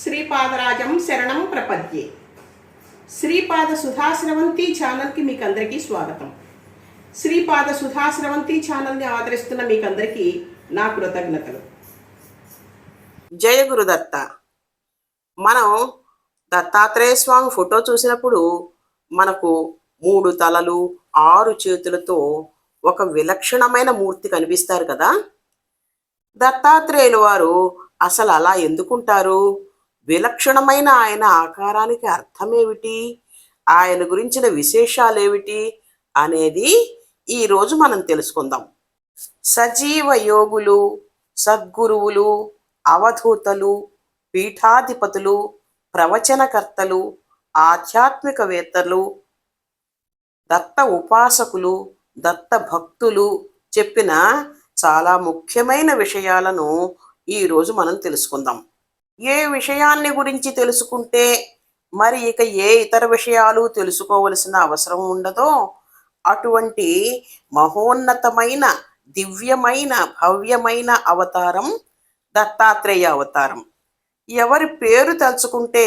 శ్రీపాదరాజం శరణం ప్రపద్యే. శ్రీపాద సుధాశ్రవంతి ఛానల్కి మీకు అందరికీ స్వాగతం. శ్రీపాద సుధాశ్రవంతి ఛానల్ని ఆదరిస్తున్న మీకు అందరికీ నా కృతజ్ఞతలు. జయ గురుదత్త. మనం దత్తాత్రేయ స్వామి ఫోటో చూసినప్పుడు మనకు మూడు తలలు ఆరు చేతులతో ఒక విలక్షణమైన మూర్తి కనిపిస్తారు కదా? దత్తాత్రేయుల వారు అసలు అలా ఎందుకుంటారు? విలక్షణమైన ఆయన ఆకారానికి అర్థమేమిటి? ఆయన గురించిన విశేషాలేమిటి? అనేది ఈరోజు మనం తెలుసుకుందాం. సజీవ యోగులు సద్గురువులు అవధూతలు పీఠాధిపతులు ప్రవచనకర్తలు ఆధ్యాత్మికవేత్తలు దత్త ఉపాసకులు దత్త భక్తులు చెప్పిన చాలా ముఖ్యమైన విషయాలను ఈరోజు మనం తెలుసుకుందాం. ఏ విషయాన్ని గురించి తెలుసుకుంటే మరి ఇక ఏ ఇతర విషయాలు తెలుసుకోవలసిన అవసరం ఉండదో అటువంటి మహోన్నతమైన దివ్యమైన భవ్యమైన అవతారం దత్తాత్రేయ అవతారం. ఎవరి పేరు తలుచుకుంటే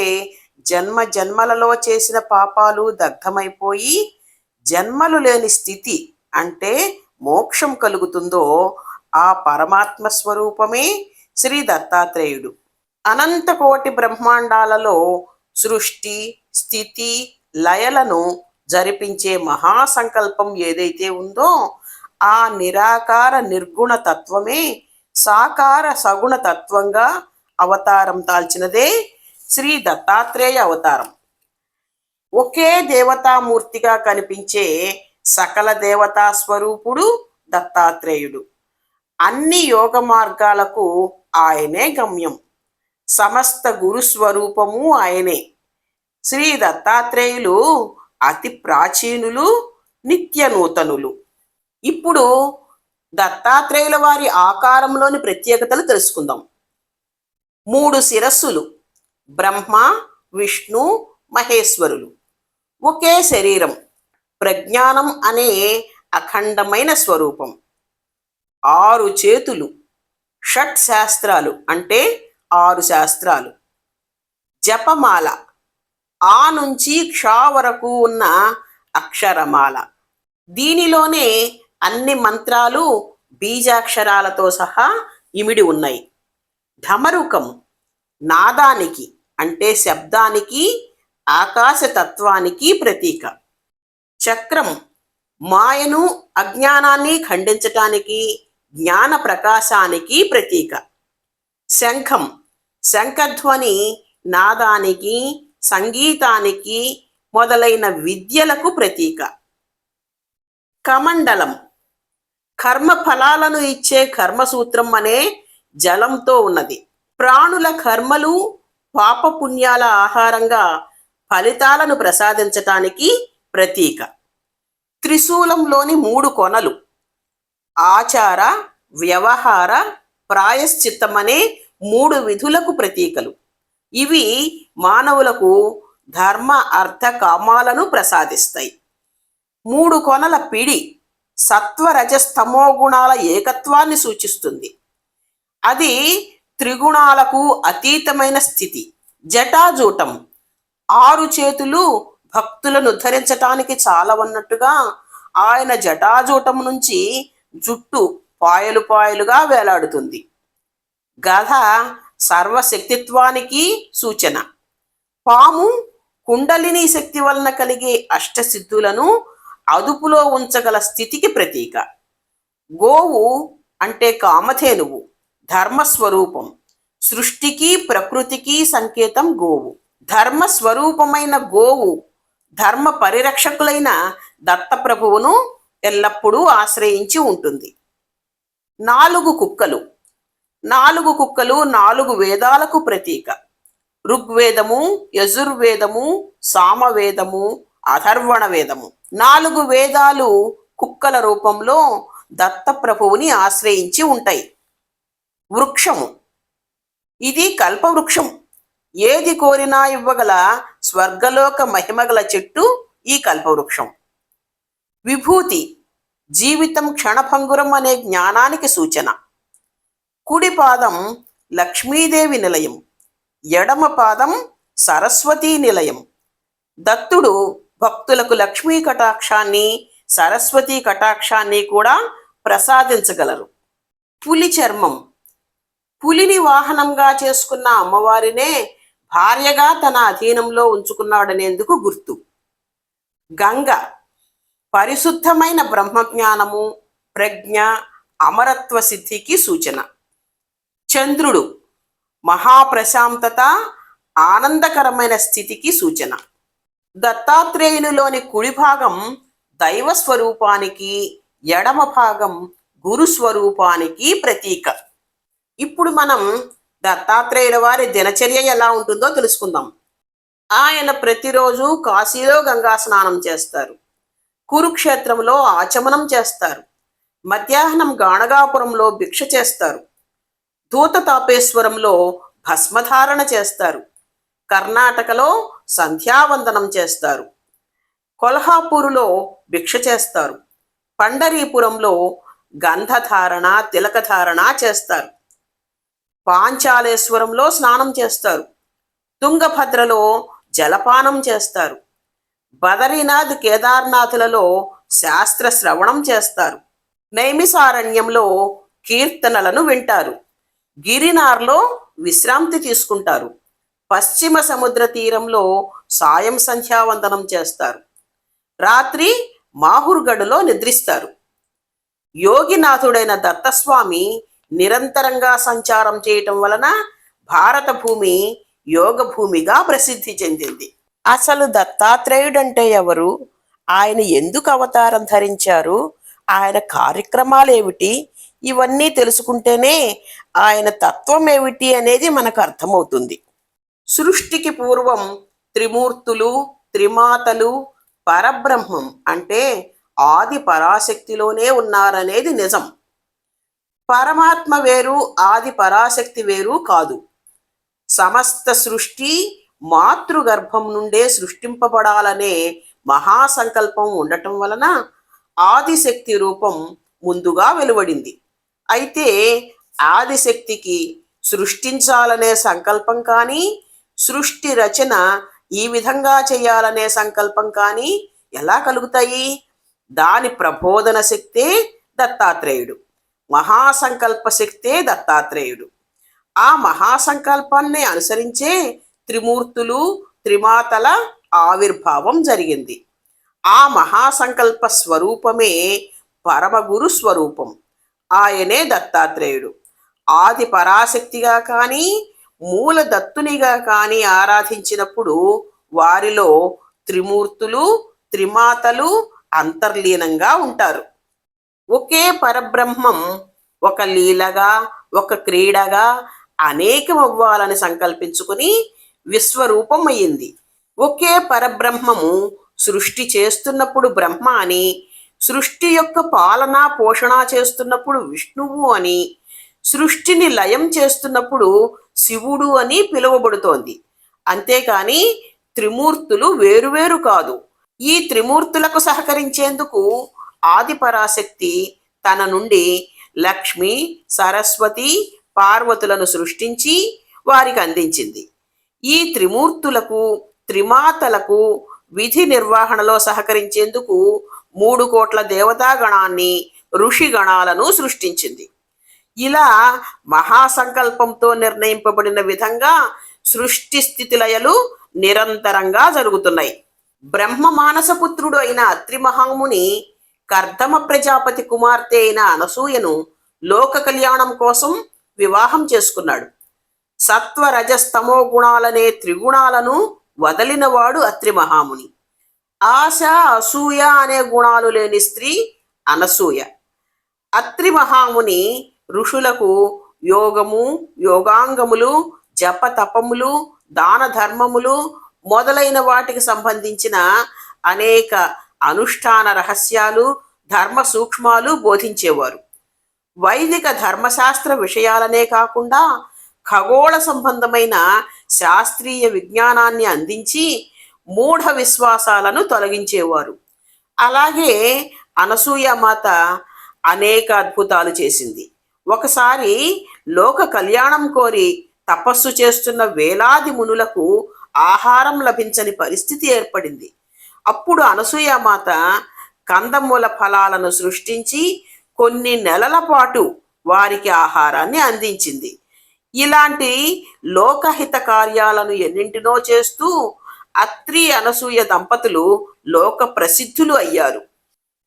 జన్మ జన్మలలో చేసిన పాపాలు దగ్ధమైపోయి జన్మలు లేని స్థితి అంటే మోక్షం కలుగుతుందో ఆ పరమాత్మ స్వరూపమే శ్రీ దత్తాత్రేయుడు. అనంత కోటి బ్రహ్మాండాలలో సృష్టి స్థితి లయలను జరిపించే మహాసంకల్పం ఏదైతే ఉందో ఆ నిరాకార నిర్గుణ తత్వమే సాకార సగుణ తత్వంగా అవతారం దాల్చినదే శ్రీ దత్తాత్రేయ అవతారం. ఒకే దేవతామూర్తిగా కనిపించే సకల దేవతా స్వరూపుడు దత్తాత్రేయుడు. అన్ని యోగ మార్గాలకు ఆయనే గమ్యం. సమస్త గురు స్వరూపము ఆయనే. శ్రీ దత్తాత్రేయులు అతి ప్రాచీనులు నిత్య నూతనులు. ఇప్పుడు దత్తాత్రేయుల వారి ఆకారంలోని ప్రత్యేకతలు తెలుసుకుందాం. మూడు శిరస్సులు బ్రహ్మ విష్ణు మహేశ్వరులు. ఒకే శరీరం ప్రజ్ఞానం అనే అఖండమైన స్వరూపం. ఆరు చేతులు షట్ శాస్త్రాలు అంటే ఆరు శాస్త్రాలు. జపమాల. ఆ నుంచి క్షా వరకు ఉన్న అక్షరమాల. దీనిలోనే అన్ని మంత్రాలు బీజాక్షరాలతో సహా ఇమిడి ఉన్నాయి. ఢమరుకం నాదానికి అంటే శబ్దానికి ఆకాశతత్వానికి ప్రతీక. చక్రం మాయను అజ్ఞానాన్ని ఖండించటానికి జ్ఞాన ప్రకాశానికి ప్రతీక. శంఖం శంఖధ్వని నాదానికి సంగీతానికి మొదలైన విద్యలకు ప్రతీక. కమండలం. కర్మ ఫలాలను ఇచ్చే కర్మసూత్రం అనే జలంతో ఉన్నది. ప్రాణుల కర్మలు పాపపుణ్యాల ఆహారంగా ఫలితాలను ప్రసాదించటానికి ప్రతీక. త్రిశూలంలోని మూడు కొనలు ఆచార వ్యవహార ప్రాయశ్చిత్తం అనే మూడు విధులకు ప్రతీకలు. ఇవి మానవులకు ధర్మ అర్థ కామాలను ప్రసాదిస్తాయి. మూడు కొనల పిడి సత్వరజస్తమో గుణాల ఏకత్వాన్ని సూచిస్తుంది. అది త్రిగుణాలకు అతీతమైన స్థితి. జటాజూటం ఆరు చేతులు భక్తులను ఉద్ధరించటానికి చాలవన్నట్టుగా ఆయన జటాజూటం నుంచి జుట్టు పాయలు పాయలుగా వేలాడుతుంది. గధ సర్వశక్తిత్వానికి సూచన. పాము కుండలిని శక్తి వలన కలిగే అష్టసిద్ధులను అదుపులో ఉంచగల స్థితికి ప్రతీక. గోవు అంటే కామధేనువు ధర్మస్వరూపం. సృష్టికి ప్రకృతికి సంకేతం గోవు. ధర్మస్వరూపమైన గోవు ధర్మ పరిరక్షకులైన దత్తప్రభువును ఎల్లప్పుడూ ఆశ్రయించి ఉంటుంది. నాలుగు కుక్కలు. నాలుగు కుక్కలు నాలుగు వేదాలకు ప్రతీక. ఋగ్వేదము యజుర్వేదము సామవేదము అథర్వణ వేదము నాలుగు వేదాలు కుక్కల రూపంలో దత్తప్రభువుని ఆశ్రయించి ఉంటాయి. వృక్షము. ఇది కల్పవృక్షం. ఏది కోరినా ఇవ్వగల స్వర్గలోక మహిమగల చెట్టు ఈ కల్పవృక్షం. విభూతి. జీవితం క్షణభంగురం అనే జ్ఞానానికి సూచన. కుడి పాదం లక్ష్మీదేవి నిలయం ఎడమ పాదం సరస్వతీ నిలయం. దత్తుడు భక్తులకు లక్ష్మీ కటాక్షాన్ని సరస్వతీ కటాక్షాన్ని కూడా ప్రసాదించగలరు. పులి చర్మం పులిని వాహనంగా చేసుకున్న అమ్మవారినే భార్యగా తన అధీనంలో ఉంచుకున్నాడనేందుకు గుర్తు. గంగ పరిశుద్ధమైన బ్రహ్మజ్ఞానము ప్రజ్ఞ అమరత్వ సిద్ధికి సూచన. చంద్రుడు. మహాప్రశాంతత ఆనందకరమైన స్థితికి సూచన. దత్తాత్రేయునిలోని కుడి భాగం దైవ స్వరూపానికి ఎడమ భాగం గురు స్వరూపానికి ప్రతీక. ఇప్పుడు మనం దత్తాత్రేయుల వారి దినచర్య ఎలా ఉంటుందో తెలుసుకుందాం. ఆయన ప్రతిరోజు కాశీలో గంగా స్నానం చేస్తారు. కురుక్షేత్రంలో ఆచమనం చేస్తారు. మధ్యాహ్నం గాణగాపురంలో భిక్ష చేస్తారు. దూత తాపేశ్వరంలో భస్మధారణ చేస్తారు. కర్ణాటకలో సంధ్యావందనం చేస్తారు. కొల్హాపూరులో భిక్ష చేస్తారు. పండరీపురంలో గంధధారణ తిలకధారణ చేస్తారు. పాంచాలేశ్వరంలో స్నానం చేస్తారు. తుంగభద్రలో జలపానం చేస్తారు. బదరీనాథ్ కేదార్నాథులలో శాస్త్ర శ్రవణం చేస్తారు. నైమిసారణ్యంలో కీర్తనలను వింటారు. గిరినార్లో విశ్రాంతి తీసుకుంటారు. పశ్చిమ సముద్ర తీరంలో సాయం సంధ్యావందనం చేస్తారు. రాత్రి మాహుర్గఢ్లో నిద్రిస్తారు. యోగినాథుడైన దత్తస్వామి నిరంతరంగా సంచారం చేయటం వలన భారత భూమి యోగ భూమిగా ప్రసిద్ధి చెందింది. అసలు దత్తాత్రేయుడంటే ఎవరు? ఆయన ఎందుకు అవతారం ధరించారు? ఆయన కార్యక్రమాలు ఏమిటి ఇవన్నీ తెలుసుకుంటేనే ఆయన తత్వం ఏమిటి అనేది మనకు అర్థమవుతుంది. సృష్టికి పూర్వం త్రిమూర్తులు త్రిమాతలు పరబ్రహ్మం అంటే ఆది పరాశక్తిలోనే ఉన్నారనేది నిజం. పరమాత్మ వేరు ఆది పరాశక్తి వేరు కాదు. సమస్త సృష్టి మాతృగర్భం నుండే సృష్టింపబడాలనే మహాసంకల్పం ఉండటం వలన ఆదిశక్తి రూపం ముందుగా వెలువడింది. అయితే ఆదిశక్తికి సృష్టించాలనే సంకల్పం కానీ సృష్టి రచన ఈ విధంగా చేయాలనే సంకల్పం కానీ ఎలా కలుగుతాయి? దాని ప్రబోధన శక్తే దత్తాత్రేయుడు. మహాసంకల్ప శక్తే దత్తాత్రేయుడు. ఆ మహాసంకల్పాన్ని అనుసరించే త్రిమూర్తులు త్రిమాతల ఆవిర్భావం జరిగింది. ఆ మహాసంకల్ప స్వరూపమే పరమగురు స్వరూపం. ఆయనే దత్తాత్రేయుడు. ఆది పరాశక్తిగా కానీ మూల దత్తునిగా కానీ ఆరాధించినప్పుడు వారిలో త్రిమూర్తులు త్రిమాతలు అంతర్లీనంగా ఉంటారు. ఒకే పరబ్రహ్మం ఒక లీలగా ఒక క్రీడగా అనేకమవ్వాలని సంకల్పించుకుని విశ్వరూపం అయ్యింది ఒకే పరబ్రహ్మము సృష్టి చేస్తున్నప్పుడు బ్రహ్మ అని సృష్టి యొక్క పాలన పోషణ చేస్తున్నప్పుడు విష్ణువు అని సృష్టిని లయం చేస్తున్నప్పుడు శివుడు అని పిలువబడుతోంది. అంతేకాని త్రిమూర్తులు వేరువేరు కాదు. ఈ త్రిమూర్తులకు సహకరించేందుకు ఆదిపరాశక్తి తన నుండి లక్ష్మి సరస్వతి పార్వతులను సృష్టించి వారికి అందించింది. ఈ త్రిమూర్తులకు త్రిమాతలకు విధి నిర్వహణలో సహకరించేందుకు మూడు కోట్ల దేవతాగణాన్ని ఋషిగణాలను సృష్టించింది. ఇలా మహాసంకల్పంతో నిర్ణయింపబడిన విధంగా సృష్టి స్థితిలయలు నిరంతరంగా జరుగుతున్నాయి. బ్రహ్మ మానసపుత్రుడు అయిన అత్రిమహాముని కర్దమ ప్రజాపతి కుమార్తె అయిన అనసూయను లోక కళ్యాణం కోసం వివాహం చేసుకున్నాడు. సత్వ రజస్తమో గుణాలనే త్రిగుణాలను వదలినవాడు అత్రి మహాముని ఆశ అసూయ అనే గుణాలు లేని స్త్రీ అనసూయ. అత్రి మహాముని ఋషులకు యోగము యోగాంగములు జప తపములు దాన ధర్మములు మొదలైన వాటికి సంబంధించిన అనేక అనుష్ఠాన రహస్యాలు ధర్మ సూక్ష్మాలు బోధించేవారు. వైదిక ధర్మశాస్త్ర విషయాలనే కాకుండా ఖగోళ సంబంధమైన శాస్త్రీయ విజ్ఞానాన్ని అందించి మూఢ విశ్వాసాలను తొలగించేవారు. అలాగే అనసూయ మాత అనేక అద్భుతాలు చేసింది. ఒకసారి లోక కళ్యాణం కోరి తపస్సు చేస్తున్న వేలాది మునులకు ఆహారం లభించని పరిస్థితి ఏర్పడింది. అప్పుడు అనసూయ మాత కందమూల ఫలాలను సృష్టించి కొన్ని నెలల పాటు వారికి ఆహారాన్ని అందించింది. ఇలాంటి లోకహిత కార్యాలను ఎన్నింటినో చేస్తూ అత్రి అనసూయ దంపతులు లోక ప్రసిద్ధులు అయ్యారు.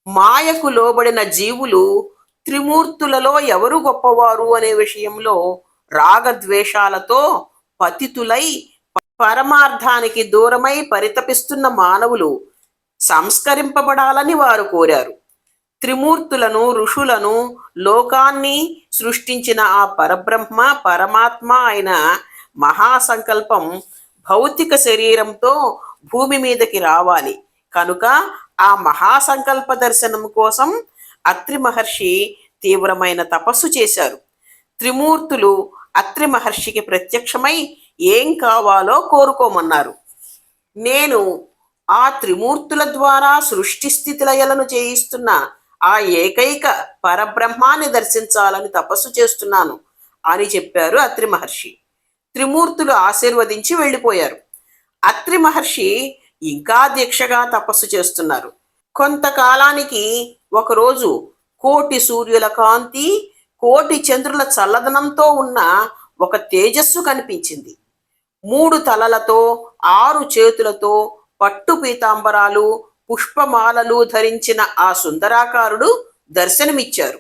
మాయకు లోబడిన జీవులు త్రిమూర్తులలో ఎవరు గొప్పవారు అనే విషయంలో రాగద్వేషాలతో పతితులై పరమార్థానికి దూరమై పరితపిస్తున్న మానవులు సంస్కరింపబడాలని వారు కోరారు. త్రిమూర్తులను ఋషులను లోకాన్ని సృష్టించిన ఆ పరబ్రహ్మ పరమాత్మ అయిన మహాసంకల్పం భౌతిక శరీరంతో భూమి మీదకి రావాలి. కనుక ఆ మహాసంకల్ప దర్శనం కోసం అత్రి మహర్షి తీవ్రమైన తపస్సు చేశారు. త్రిమూర్తులు అత్రి మహర్షికి ప్రత్యక్షమై ఏం కావాలో కోరుకోమన్నారు. నేను ఆ త్రిమూర్తుల ద్వారా సృష్టి స్థితి లయలను చేయిస్తున్న ఆ ఏకైక పరబ్రహ్మాన్ని దర్శించాలని తపస్సు చేస్తున్నాను అని చెప్పారు అత్రి మహర్షి త్రిమూర్తులు ఆశీర్వదించి వెళ్ళిపోయారు. అత్రి మహర్షి ఇంకా దీక్షగా తపస్సు చేస్తున్నారు. కొంతకాలానికి ఒకరోజు కోటి సూర్యుల కాంతి కోటి చంద్రుల చల్లదనంతో ఉన్న ఒక తేజస్సు కనిపించింది. మూడు తలలతో ఆరు చేతులతో పట్టు పీతాంబరాలు పుష్పమాలలు ధరించిన ఆ సుందరాకారుడు దర్శనమిచ్చారు.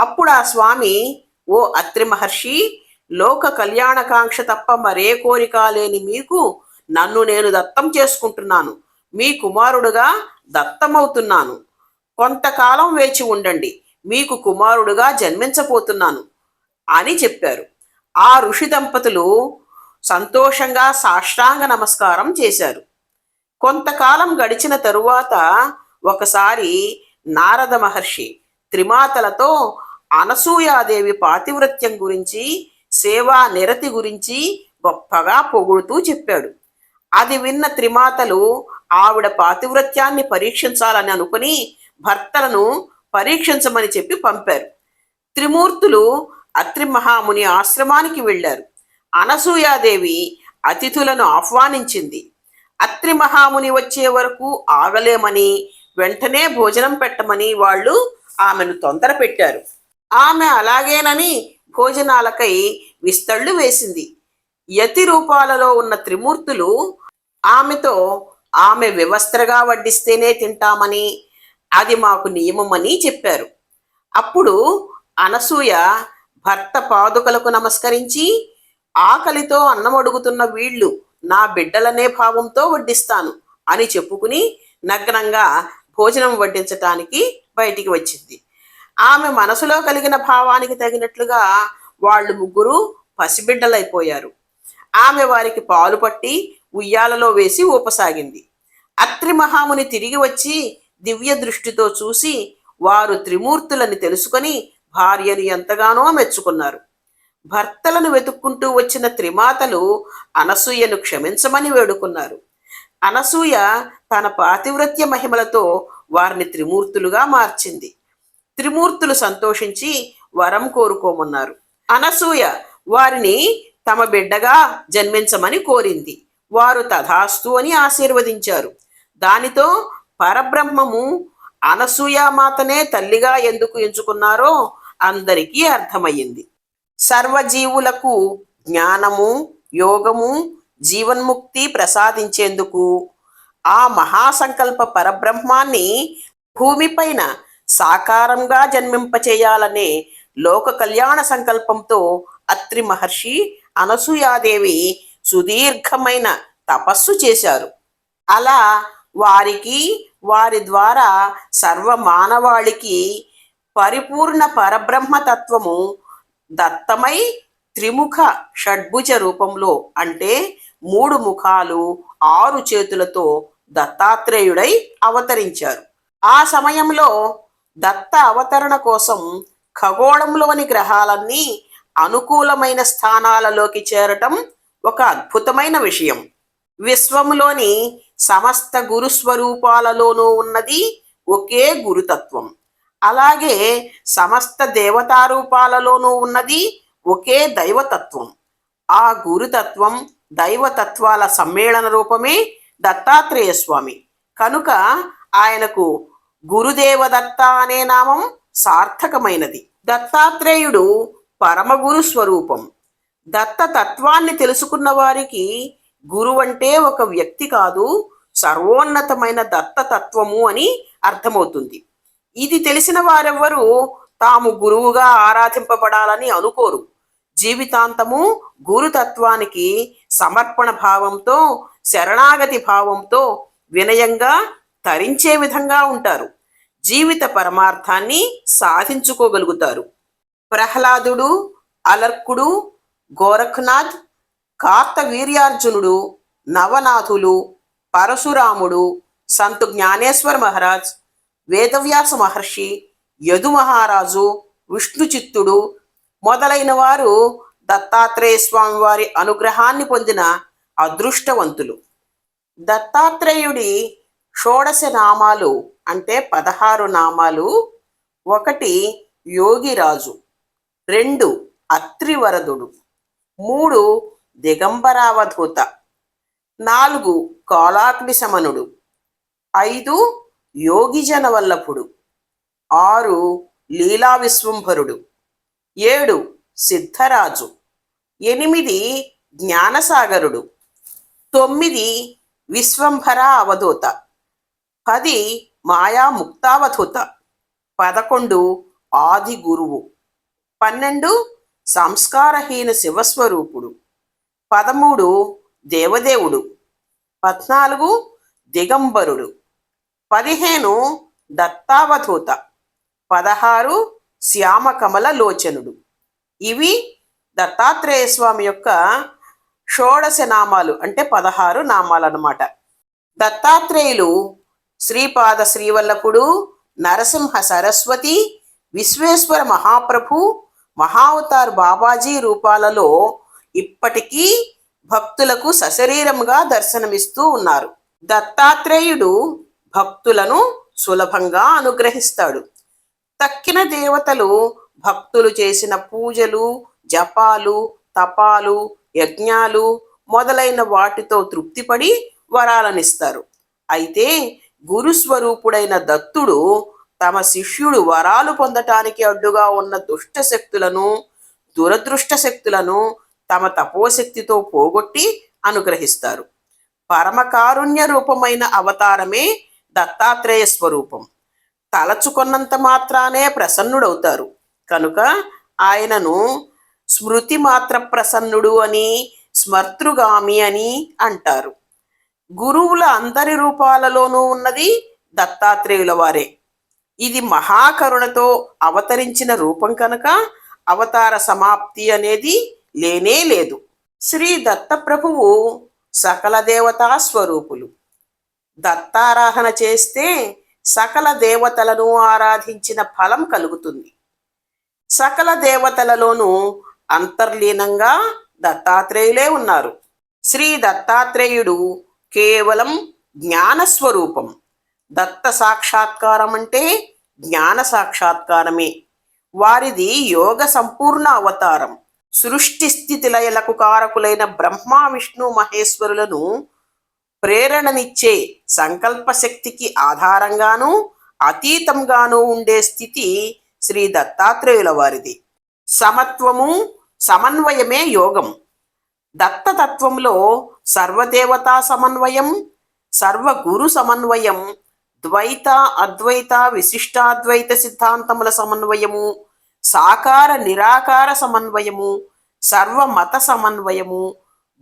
అప్పుడు ఆ స్వామి ఓ అత్రి మహర్షి లోక కళ్యాణకాంక్ష తప్ప మరే కోరిక లేని మీకు నన్ను నేను దత్తం చేసుకుంటున్నాను. మీ కుమారుడుగా దత్తమవుతున్నాను. కొంతకాలం వేచి ఉండండి. మీకు కుమారుడుగా జన్మించబోతున్నాను అని చెప్పారు. ఆ ఋషి దంపతులు సంతోషంగా సాష్టాంగ నమస్కారం చేశారు. కొంతకాలం గడిచిన తరువాత ఒకసారి నారద మహర్షి త్రిమాతలతో అనసూయాదేవి పాతివృత్యం గురించి సేవా నిరతి గురించి గొప్పగా పొగుడుతూ చెప్పాడు. అది విన్న త్రిమాతలు ఆవిడ పాతివ్రత్యాన్ని పరీక్షించాలని అనుకుని భర్తలను పరీక్షించమని చెప్పి పంపారు. త్రిమూర్తులు అత్రి మహాముని ఆశ్రమానికి వెళ్ళారు. అనసూయాదేవి అతిథులను ఆహ్వానించింది. అత్రి మహాముని వచ్చే వరకు ఆగలేమని వెంటనే భోజనం పెట్టమని వాళ్ళు ఆమెను తొందర పెట్టారు ఆమె అలాగేనని భోజనాలకై విస్తళ్ళు వేసింది. యతి రూపాలలో ఉన్న త్రిమూర్తులు ఆమెతో ఆమె వివస్త్రగా వడ్డిస్తేనే తింటామని అది మాకు నియమమని చెప్పారు. అప్పుడు అనసూయ భర్త పాదుకలకు నమస్కరించి ఆకలితో అన్నం అడుగుతున్న వీళ్ళు నా బిడ్డలనే భావంతో వడ్డిస్తాను అని చెప్పుకుని నగ్నంగా భోజనం వడ్డించటానికి బయటికి వచ్చింది. ఆమె మనసులో కలిగిన భావానికి తగినట్లుగా వాళ్ళు ముగ్గురు పసిబిడ్డలైపోయారు. ఆమె వారికి పాలు పట్టి ఉయ్యాలలో వేసి ఊపసాగింది. అత్రి మహాముని తిరిగి వచ్చి దివ్య దృష్టితో చూసి వారు త్రిమూర్తులని తెలుసుకొని భార్యను ఎంతగానో మెచ్చుకున్నారు. భర్తలను వెతుక్కుంటూ వచ్చిన త్రిమాతలు అనసూయను క్షమించమని వేడుకున్నారు. అనసూయ తన పాతివ్రత్య మహిమలతో వారిని త్రిమూర్తులుగా మార్చింది. త్రిమూర్తులు సంతోషించి వరం కోరుకోమన్నారు. అనసూయ వారిని తమ బిడ్డగా జన్మించమని కోరింది. వారు తథాస్తు అని ఆశీర్వదించారు. దానితో పరబ్రహ్మము అనసూయామాతనే తల్లిగా ఎందుకు ఎంచుకున్నారో అందరికీ అర్థమయ్యింది. సర్వజీవులకు జ్ఞానము యోగము జీవన్ముక్తి ప్రసాదించేందుకు ఆ మహాసంకల్ప పరబ్రహ్మాన్ని భూమిపైన సాకారంగా జన్మింపచేయాలనే లోక కళ్యాణ సంకల్పంతో అత్రి మహర్షి అనసూయాదేవి సుదీర్ఘమైన తపస్సు చేశారు. అలా వారికి వారి ద్వారా సర్వ మానవాళికి పరిపూర్ణ పరబ్రహ్మతత్వము దత్తమై త్రిముఖ షడ్భుజ రూపంలో అంటే మూడు ముఖాలు ఆరు చేతులతో దత్తాత్రేయుడై అవతరించారు. ఆ సమయంలో దత్త అవతరణ కోసం ఖగోళంలోని గ్రహాలన్నీ అనుకూలమైన స్థానాలలోకి చేరటం ఒక అద్భుతమైన విషయం. విశ్వంలోని సమస్త గురుస్వరూపాలలోనూ ఉన్నది ఒకే గురుతత్వం. అలాగే సమస్త దేవతారూపాలలోనూ ఉన్నది ఒకే దైవతత్వం. ఆ గురుతత్వం దైవతత్వాల సమ్మేళన రూపమే దత్తాత్రేయ స్వామి. కనుక ఆయనకు గురుదేవదత్త అనే నామం సార్థకమైనది. దత్తాత్రేయుడు పరమగురు స్వరూపం. దత్త తత్వాన్ని తెలుసుకున్న వారికి గురువంటే ఒక వ్యక్తి కాదు సర్వోన్నతమైన దత్త తత్వము అని అర్థమవుతుంది. ఇది తెలిసిన వారెవ్వరూ తాము గురువుగా ఆరాధింపబడాలని అనుకోరు. జీవితాంతము గురుతత్వానికి సమర్పణ భావంతో శరణాగతి భావంతో వినయంగా తరించే విధంగా ఉంటారు. జీవిత పరమార్థాన్ని సాధించుకోగలుగుతారు. ప్రహ్లాదుడు అలర్కుడు గోరఖ్నాథ్ కార్తవీర్యార్జునుడు నవనాథులు పరశురాముడు సంతు జ్ఞానేశ్వర మహారాజ్ వేదవ్యాస మహర్షి యదు మహారాజు విష్ణు చిత్తుడు మొదలైన వారు దత్తాత్రేయ స్వామి వారి అనుగ్రహాన్ని పొందిన అదృష్టవంతులు. దత్తాత్రేయుడి షోడశ నామాలు అంటే పదహారు నామాలు ఒకటి యోగిరాజు రెండు అత్రివరదుడు మూడు దిగంబరావధూత నాలుగు కాలాగ్నిశమనుడు ఐదు యోగిజనవల్లభుడు ఆరు లీలా విశ్వంభరుడు ఏడు సిద్ధరాజు ఎనిమిది జ్ఞానసాగరుడు తొమ్మిది విశ్వంభర అవధూత పది మాయా ముక్తావధూత పదకొండు ఆది గురువు. పన్నెండు సంస్కారహీన శివస్వరూపుడు. పదమూడు దేవదేవుడు. పద్నాలుగు దిగంబరుడు. పదిహేను దత్తావధూత. పదహారు శ్యామకమల లోచనుడు. ఇవి దత్తాత్రేయ స్వామి యొక్క షోడశ నామాలు అంటే పదహారు నామాలు అన్నమాట దత్తాత్రేయులు శ్రీపాద శ్రీవల్లభుడు నరసింహ సరస్వతి విశ్వేశ్వర మహాప్రభు మహావతార్ బాబాజీ రూపాలలో ఇప్పటికీ భక్తులకు సశరీరంగా దర్శనమిస్తూ ఉన్నారు. దత్తాత్రేయుడు భక్తులను సులభంగా అనుగ్రహిస్తాడు. తక్కిన దేవతలు భక్తులు చేసిన పూజలు జపాలు తపాలు యజ్ఞాలు మొదలైన వాటితో తృప్తిపడి వరాలనిస్తారు. అయితే గురుస్వరూపుడైన దత్తుడు తమ శిష్యుడు వరాలు పొందటానికి అడ్డుగా ఉన్న దుష్ట శక్తులను దురదృష్ట శక్తులను తమ తపోశక్తితో పోగొట్టి అనుగ్రహిస్తారు. పరమకారుణ్య రూపమైన అవతారమే దత్తాత్రేయ స్వరూపం. తలచుకున్నంత మాత్రానే ప్రసన్నుడవుతారు. కనుక ఆయనను స్మృతి మాత్ర ప్రసన్నుడు అని స్మర్తృగామి అని అంటారు. గురువుల అందరి రూపాలలోనూ ఉన్నది దత్తాత్రేయుల వారే. ఇది మహాకరుణతో అవతరించిన రూపం కనుక అవతార సమాప్తి అనేది లేనే లేదు. శ్రీ దత్తప్రభువు సకల దేవతా స్వరూపులు. దత్తారాధన చేస్తే సకల దేవతలను ఆరాధించిన ఫలం కలుగుతుంది. సకల దేవతలలోనూ అంతర్లీనంగా దత్తాత్రేయులే ఉన్నారు. శ్రీ దత్తాత్రేయుడు కేవలం జ్ఞానస్వరూపం. దత్త సాక్షాత్కారం అంటే జ్ఞాన సాక్షాత్కారమే. వారిది యోగ సంపూర్ణ అవతారం. సృష్టి స్థితి లయలకు కారకులైన బ్రహ్మ విష్ణు మహేశ్వరులను ప్రేరణనిచ్చే సంకల్ప శక్తికి ఆధారంగాను అతీతంగాను ఉండే స్థితి శ్రీ దత్తాత్రేయుల వారిది. సమత్వము సమన్వయమే యోగం. దత్తతత్వంలో సర్వదేవతా సమన్వయం సర్వగురు సమన్వయం ద్వైత అద్వైత విశిష్టాద్వైత సిద్ధాంతముల సమన్వయము సాకార నిరాకార సమన్వయము సర్వమత సమన్వయము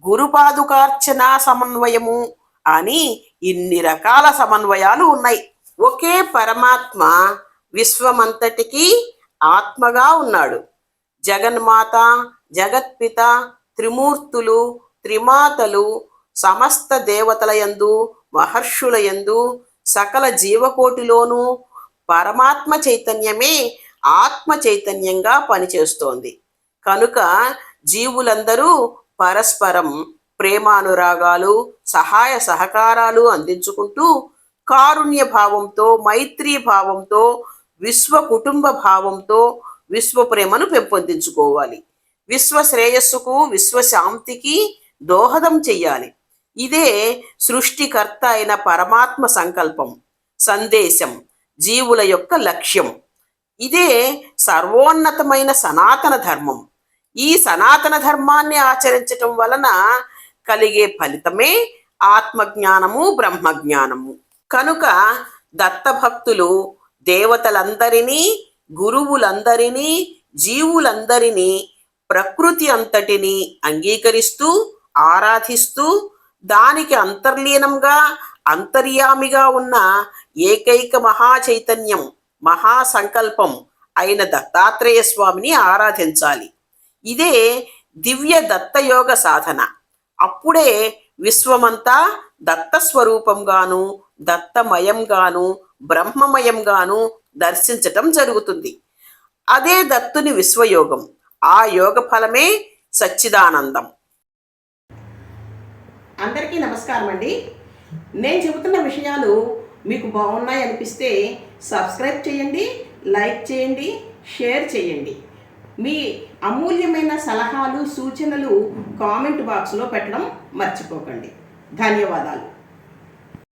గురుపాదుకార్చన సమన్వయము అని ఇన్ని రకాల సమన్వయాలు ఉన్నాయి. ఒకే పరమాత్మ విశ్వమంతటికి ఆత్మగా ఉన్నాడు. జగన్మాత జగత్పిత త్రిమూర్తులు త్రిమాతలు సమస్త దేవతలయందు మహర్షులయందు సకల జీవకోటిలోనూ పరమాత్మ చైతన్యమే ఆత్మ చైతన్యంగా పనిచేస్తోంది. కనుక జీవులందరూ పరస్పరం ప్రేమానురాగాలు సహాయ సహకారాలు అందించుకుంటూ కారుణ్య భావంతో మైత్రీ భావంతో విశ్వ కుటుంబ భావంతో విశ్వ ప్రేమను పెంపొందించుకోవాలి. విశ్వ శ్రేయస్సుకు విశ్వశాంతికి దోహదం చెయ్యాలి. ఇదే సృష్టికర్త అయిన పరమాత్మ సంకల్పం సందేశం జీవుల యొక్క లక్ష్యం. ఇదే సర్వోన్నతమైన సనాతన ధర్మం. ఈ సనాతన ధర్మాన్ని ఆచరించటం వలన కలిగే ఫలితమే ఆత్మజ్ఞానము బ్రహ్మజ్ఞానము. కనుక దత్తభక్తులు దేవతలందరినీ గురువులందరినీ జీవులందరినీ ప్రకృతి అంతటిని అంగీకరిస్తూ ఆరాధిస్తూ దానికి అంతర్లీనంగా అంతర్యామిగా ఉన్న ఏకైక మహాచైతన్యం మహాసంకల్పం అయిన దత్తాత్రేయ స్వామిని ఆరాధించాలి. ఇదే దివ్య దత్తయోగ సాధన. అప్పుడే విశ్వమంతా దత్త స్వరూపంగాను దత్తమయంగాను బ్రహ్మమయంగాను దర్శించటం జరుగుతుంది. అదే దత్తుని విశ్వయోగం. ఆ యోగ ఫలమే సచ్చిదానందం. అందరికీ నమస్కారం అండి. నేను చెబుతున్న విషయాలు మీకు బాగున్నాయి అనిపిస్తే సబ్స్క్రైబ్ చేయండి లైక్ చేయండి షేర్ చేయండి. మీ అమూల్యమైన సలహాలు సూచనలు కామెంట్ బాక్స్లో పెట్టడం మర్చిపోకండి. ధన్యవాదాలు.